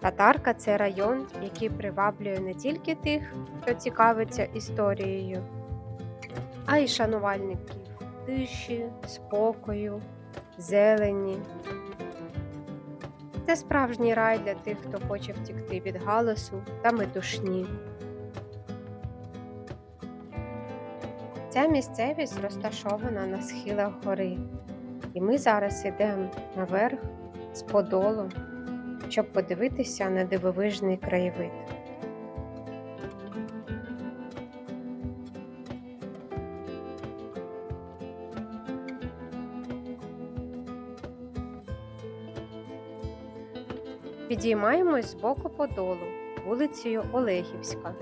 Татарка це район, який приваблює не тільки тих, хто цікавиться історією, а й шанувальників тиші, спокою, зелені. Це справжній рай для тих, хто хоче втікти від галасу та метушні. Ця місцевість розташована на схилах гори, і ми зараз йдемо наверх з подолу, щоб подивитися на дивовижний краєвид. Підіймаємось з боку подолу вулицею Олегівська.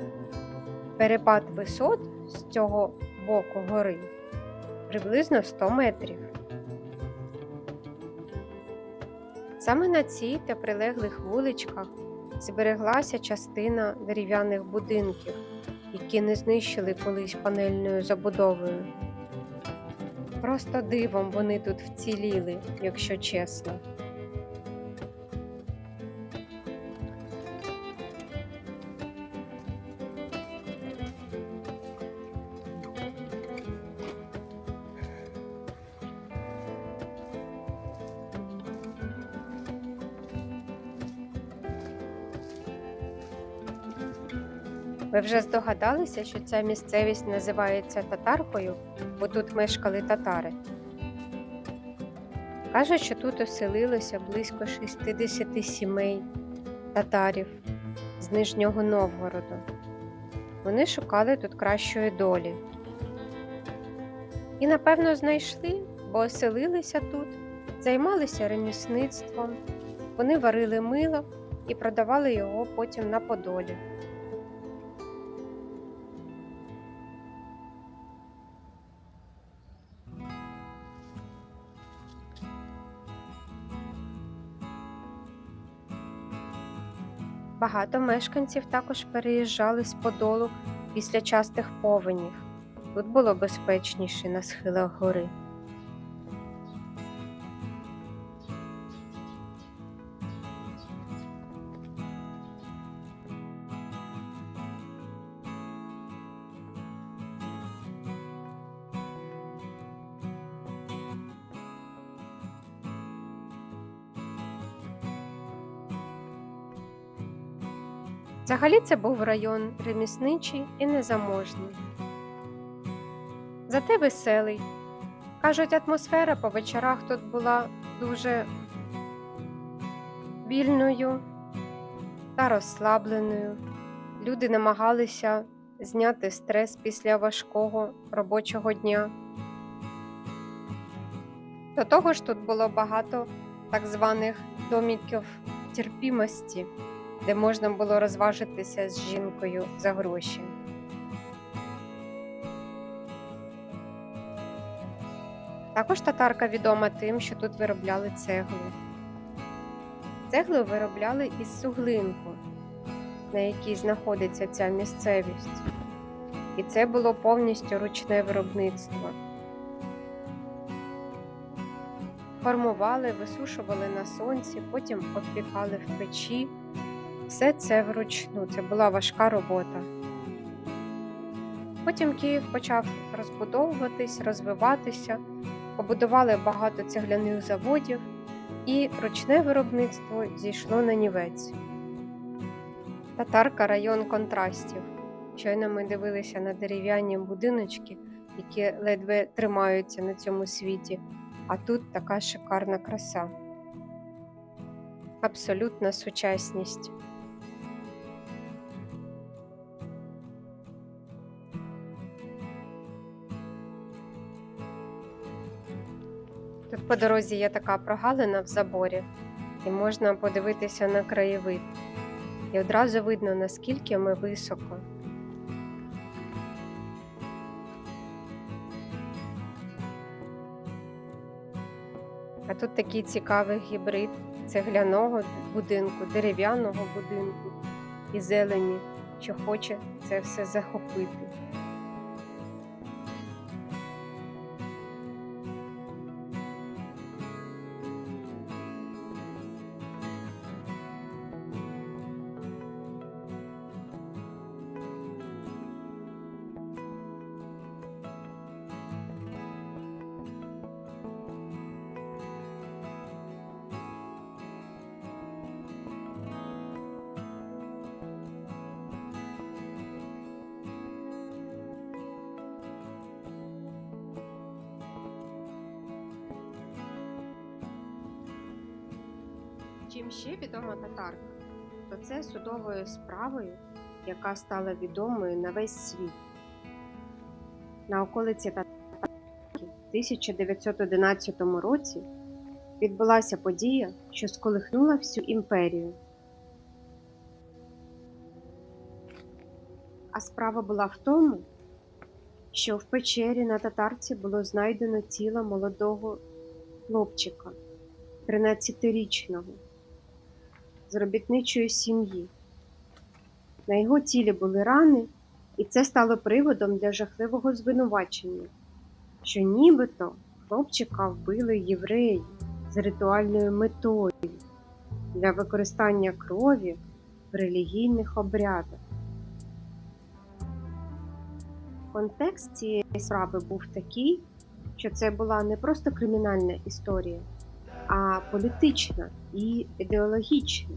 Перепад висот з цього боку гори приблизно 100 метрів. Саме на цій та прилеглих вуличках збереглася частина дерев'яних будинків, які не знищили колись панельною забудовою. Просто дивом вони тут вціліли, якщо чесно. Ви вже здогадалися, що ця місцевість називається татаркою, бо тут мешкали татари. Кажуть, що тут оселилося близько 60 сімей татарів з Нижнього Новгороду. Вони шукали тут кращої долі. І, напевно, знайшли, бо оселилися тут, займалися ремісництвом, вони варили мило і продавали його потім на Подолі. Багато мешканців також переїжджали з Подолу після частих повенів. Тут було безпечніше на схилах гори. Взагалі це був район ремісничий і незаможний. Зате веселий. Кажуть, атмосфера по вечорах тут була дуже вільною та розслабленою. Люди намагалися зняти стрес після важкого робочого дня. До того ж, тут було багато так званих доміків терпімості де можна було розважитися з жінкою за гроші. Також татарка відома тим, що тут виробляли цеглу. Цеглу виробляли із суглинку, на якій знаходиться ця місцевість. І це було повністю ручне виробництво. Формували, висушували на сонці, потім обпікали в печі. Все це вручну, це була важка робота. Потім Київ почав розбудовуватись, розвиватися, побудували багато цегляних заводів, і ручне виробництво зійшло на нівець. Татарка район контрастів. Щойно ми дивилися на дерев'яні будиночки, які ледве тримаються на цьому світі, а тут така шикарна краса. Абсолютна сучасність. По дорозі є така прогалина в заборі, і можна подивитися на краєвид. І одразу видно, наскільки ми високо. А тут такий цікавий гібрид цегляного будинку, дерев'яного будинку і зелені, що хоче це все захопити. Чим ще відома татарка, то це судовою справою, яка стала відомою на весь світ. На околиці Татарки в 1911 році відбулася подія, що сколихнула всю імперію. А справа була в тому, що в печері на татарці було знайдено тіло молодого хлопчика, 13-річного, з сім'ї. На його тілі були рани, і це стало приводом для жахливого звинувачення, що нібито хлопчика вбили євреї з ритуальною метою для використання крові в релігійних обрядах. Контекст цієї справи був такий, що це була не просто кримінальна історія, а політична і ідеологічна.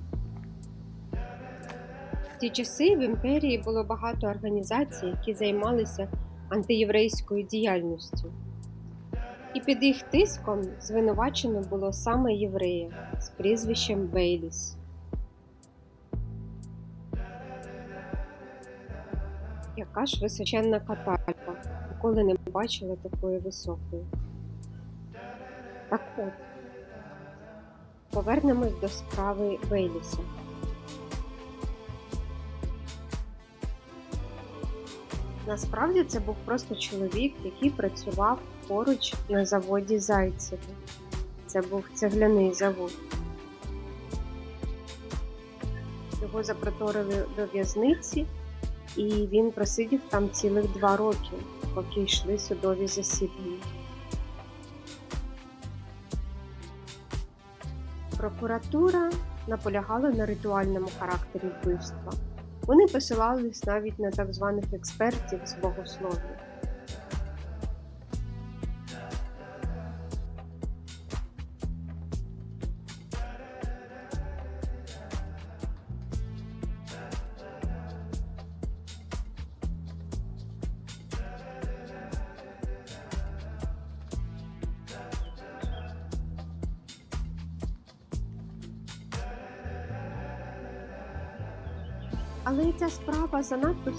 В ті часи в імперії було багато організацій, які займалися антиєврейською діяльністю. І під їх тиском звинувачено було саме єврея з прізвищем Бейліс. Яка ж височенна каталька, ніколи не бачила такої високої. Так от, повернемось до справи Бейліса. Насправді це був просто чоловік, який працював поруч на заводі Зайцева. Це був цегляний завод. Його запроторили до в'язниці, і він просидів там цілих два роки, поки йшли судові засідання. Прокуратура наполягала на ритуальному характері вбивства. Вони посилались навіть на так званих експертів з богослов'я.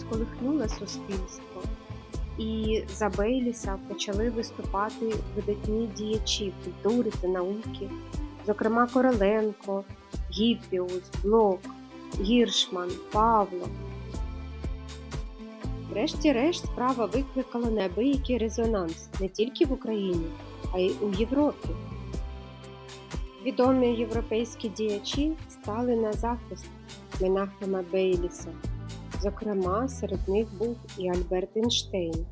Сколихнула суспільство, і за Бейліса почали виступати видатні діячі культури та науки, зокрема Короленко, Гіппіус, Блок, Гіршман, Павло. Врешті-решт справа викликала неабиякий резонанс не тільки в Україні, а й у Європі. Відомі європейські діячі стали на захист Менахема Бейліса. Зокрема, серед них був і Альберт Ейнштейн.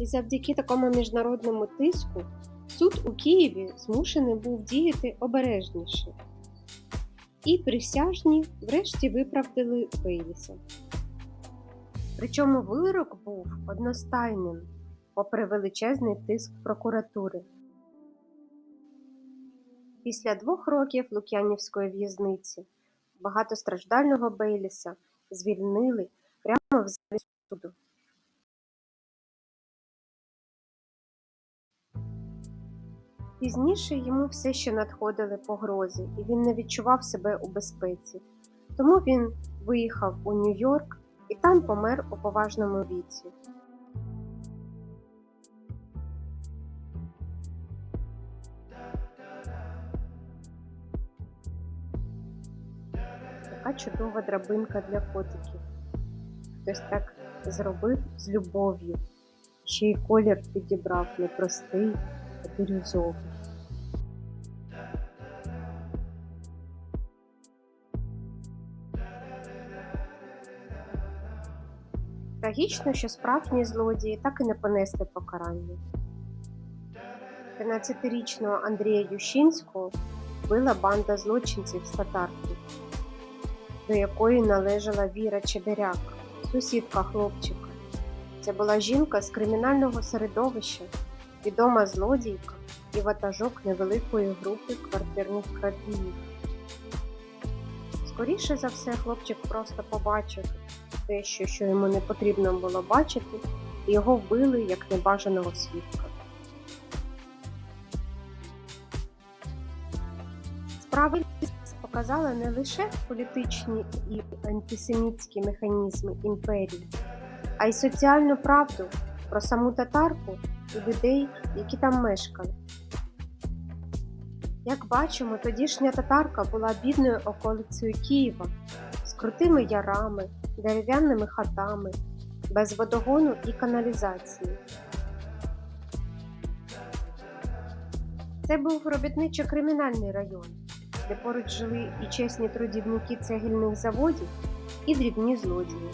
І завдяки такому міжнародному тиску суд у Києві змушений був діяти обережніше. І присяжні врешті виправдали Бейліса. Причому вирок був одностайним, попри величезний тиск прокуратури. Після двох років Лук'янівської в'язниці багатостраждального Бейліса звільнили прямо в залі суду. Пізніше йому все ще надходили погрози, і він не відчував себе у безпеці. Тому він виїхав у Нью-Йорк і там помер у поважному віці. Така чудова драбинка для котиків. Хтось так зробив з любов'ю. Ще й колір підібрав не простий, а бірюзовий. Трагічно, що справжні злодії так і не понесли покарання. 13-річного Андрія Ющинського вбила банда злочинців з татарки, до якої належала Віра Чеберяк, сусідка хлопчика. Це була жінка з кримінального середовища, відома злодійка і ватажок невеликої групи квартирних крадіїв. Скоріше за все, хлопчик просто побачив те, що, йому не потрібно було бачити, і його вбили як небажаного свідка. Показала не лише політичні і антисемітські механізми імперії, а й соціальну правду про саму татарку і людей, які там мешкали. Як бачимо, тодішня татарка була бідною околицею Києва з крутими ярами, дерев'яними хатами, без водогону і каналізації. Це був робітничо-кримінальний район, де поруч жили і чесні трудівники цегільних заводів, і дрібні злодії.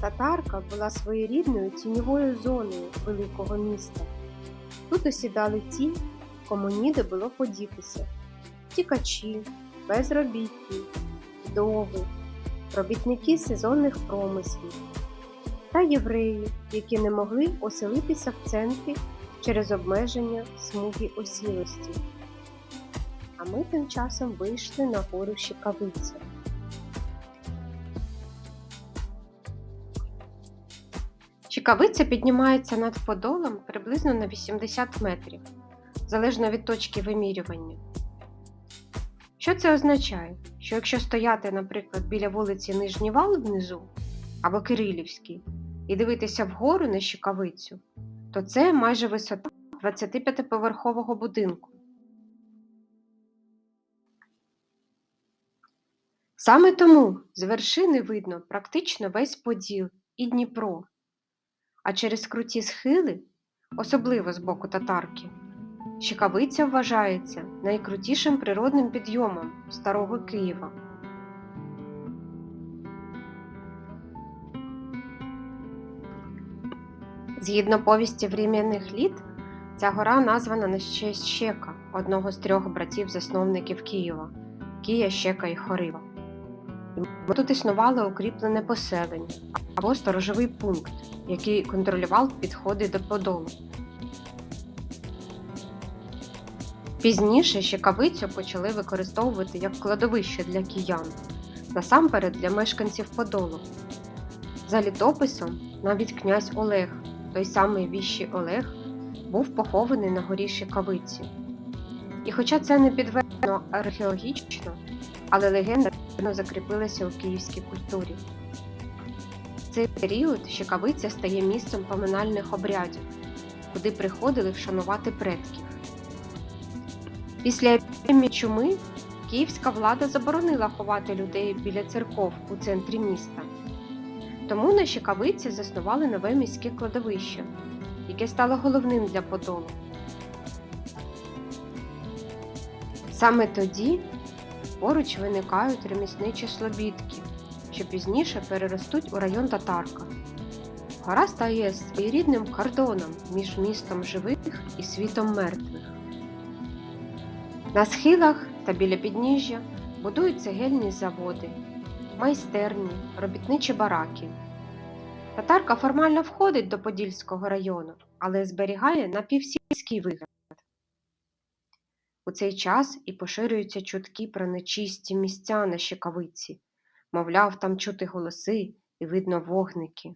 Татарка була своєрідною тіньовою зоною великого міста. Тут осідали ті, кому ніде було подітися, тікачі, безробітні, вдови, робітники сезонних промислів та євреї, які не могли оселитися в центрі через обмеження смуги осілості. А ми тим часом вийшли на гору Щекавиця. Щекавиця піднімається над Подолом приблизно на 80 метрів, залежно від точки вимірювання. Що це означає? Що якщо стояти, наприклад, біля вулиці Нижній Вал внизу або Кирилівський і дивитися вгору на Щекавицю, то це майже висота 25-поверхового будинку. Саме тому з вершини видно практично весь Поділ і Дніпро, а через круті схили, особливо з боку татарки, Щекавиця вважається найкрутішим природним підйомом старого Києва. Згідно повісті временних літ, ця гора названа на честь Щека, одного з трьох братів-засновників Києва Кія, Щека і Хорива. Тут існувало укріплене поселення або сторожовий пункт, який контролював підходи до Подолу. Пізніше Щекавицю почали використовувати як кладовище для киян, насамперед для мешканців Подолу. За літописом навіть князь Олег, той самий віщий Олег, був похований на горі Щекавиці. І хоча це не підтверджено археологічно, але легенда сильно закріпилася у київській культурі. В цей період Щекавиця стає місцем поминальних обрядів, куди приходили вшанувати предків. Після епідемії чуми київська влада заборонила ховати людей біля церков у центрі міста. Тому на Щекавиці заснували нове міське кладовище, яке стало головним для Подолу. Саме тоді поруч виникають ремісничі слобідки, що пізніше переростуть у район Татарка. Гора стає своєрідним кордоном між містом живих і світом мертвих. На схилах та біля підніжжя будують цегельні заводи, майстерні, робітничі бараки. Татарка формально входить до Подільського району, але зберігає напівсільський вигляд. У цей час і поширюються чутки про нечисті місця на Щекавиці, мовляв, там чути голоси і видно вогники.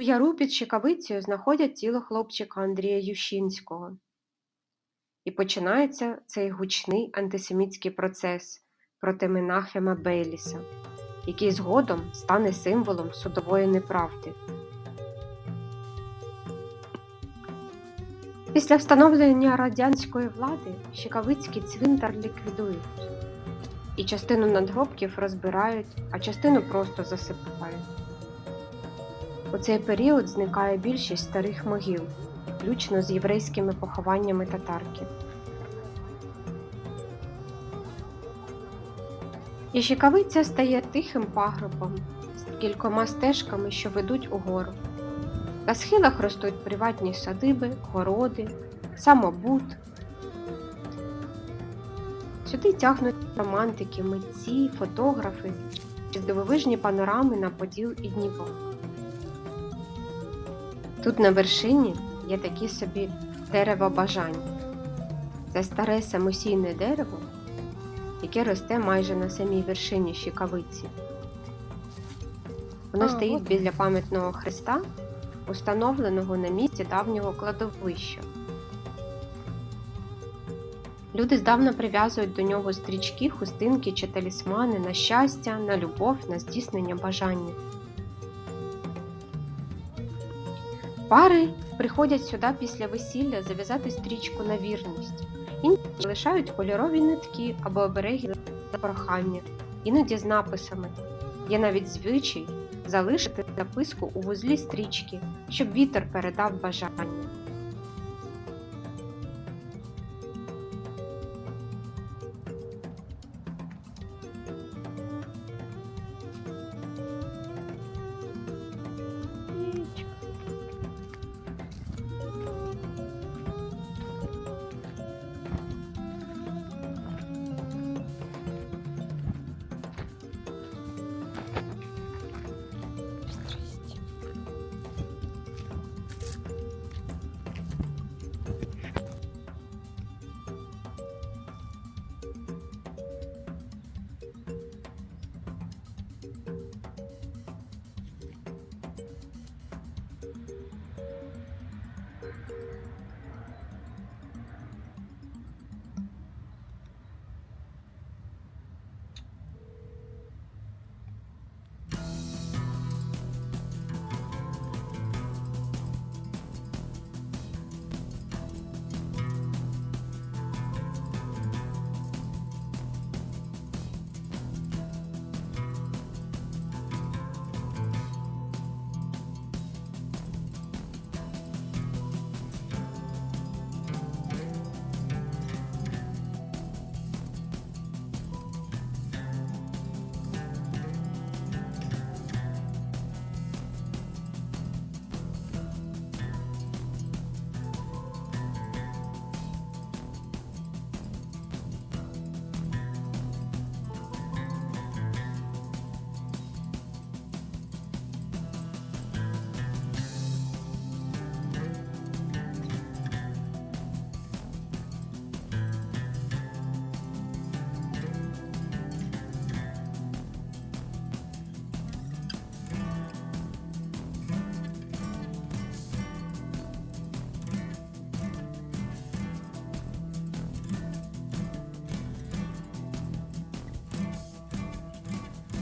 У яру під Щекавицею знаходять тіло хлопчика Андрія Ющинського. І починається цей гучний антисемітський процес проти Менахема Бейліса, який згодом стане символом судової неправди. Після встановлення радянської влади Щекавицький цвинтар ліквідують, і частину надгробків розбирають, а частину просто засипають. У цей період зникає більшість старих могил, включно з єврейськими похованнями татарки. І Щекавиця стає тихим пагорбом з кількома стежками, що ведуть угору. На схилах ростуть приватні садиби, городи, самобут. Сюди тягнуть романтики, митці, фотографи чи дивовижні панорами на Поділ і Дніпро. Тут на вершині є такі собі дерево бажань. Це старе самосійне дерево, яке росте майже на самій вершині щекавиці. Воно А, стоїть біля пам'ятного хреста, установленого на місці давнього кладовища. Люди здавна прив'язують до нього стрічки, хустинки чи талісмани на щастя, на любов, на здійснення бажання. Пари приходять сюди після весілля зав'язати стрічку на вірність. Інші лишають кольорові нитки або обереги на прохання, іноді з написами. Є навіть звичай залишити записку у вузлі стрічки, щоб вітер передав бажання.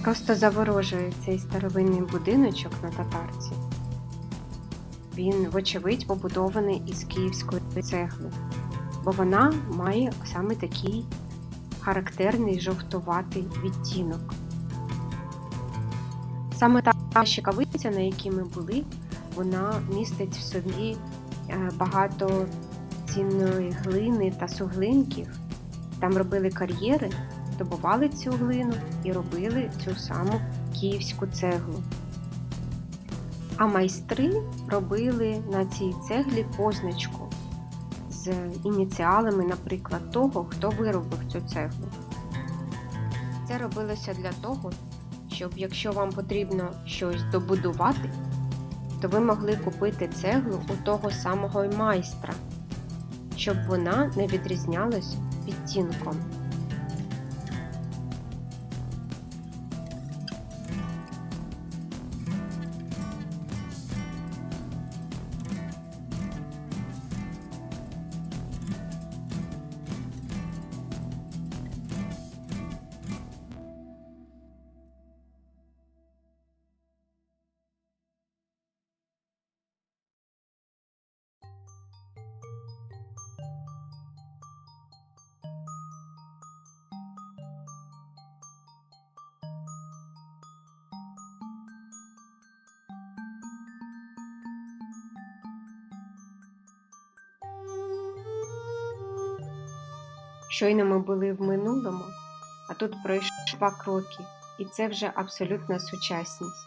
Просто заворожує цей старовинний будиночок на татарці. Він, вочевидь, побудований із київської цегли, бо вона має саме такий характерний жовтуватий відтінок. Саме та щекавиця, на якій ми були, вона містить в собі е, багато цінної глини та суглинків. Там робили кар'єри добували цю глину і робили цю саму київську цеглу. А майстри робили на цій цеглі позначку з ініціалами, наприклад, того, хто виробив цю цеглу. Це робилося для того, щоб якщо вам потрібно щось добудувати, то ви могли купити цеглу у того самого майстра, щоб вона не відрізнялась відтінком. Щойно ми були в минулому, а тут пройшло два кроки, і це вже абсолютна сучасність.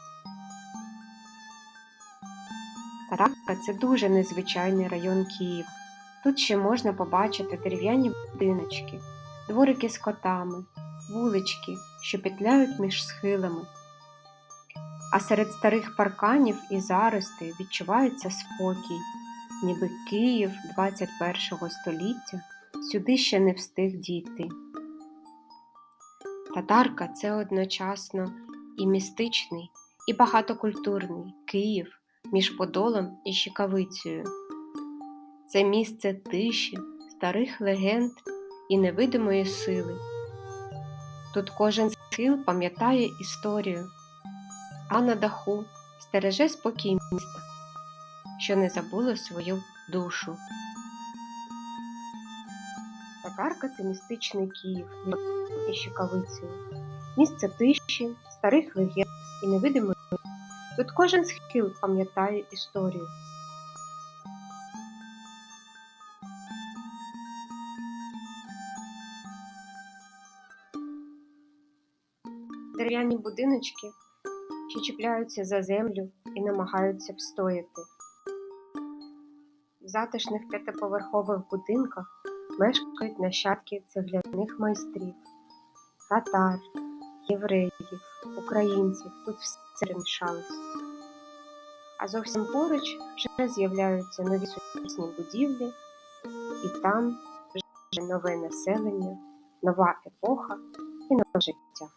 Таравка це дуже незвичайний район Києва. Тут ще можна побачити дерев'яні будиночки, дворики з котами, вулички, що петляють між схилами. А серед старих парканів і заростей відчувається спокій, ніби Київ 21 століття сюди ще не встиг дійти. Татарка це одночасно і містичний, і багатокультурний Київ між Подолом і Щекавицею. Це місце тиші, старих легенд і невидимої сили. Тут кожен схил пам'ятає історію, а на даху стереже спокій міста, що не забуло свою душу. Татарка це містичний Київ і щекавицею, місце тиші, старих легенд і невидимої. Тут кожен схил пам'ятає історію. Дерев'яні будиночки, що чіпляються за землю і намагаються встояти. В затишних п'ятиповерхових будинках мешкають нащадки цегляних майстрів, татар, євреїв, українців. Тут все перемішалось. А зовсім поруч вже з'являються нові сучасні будівлі, і там вже нове населення, нова епоха і нове життя.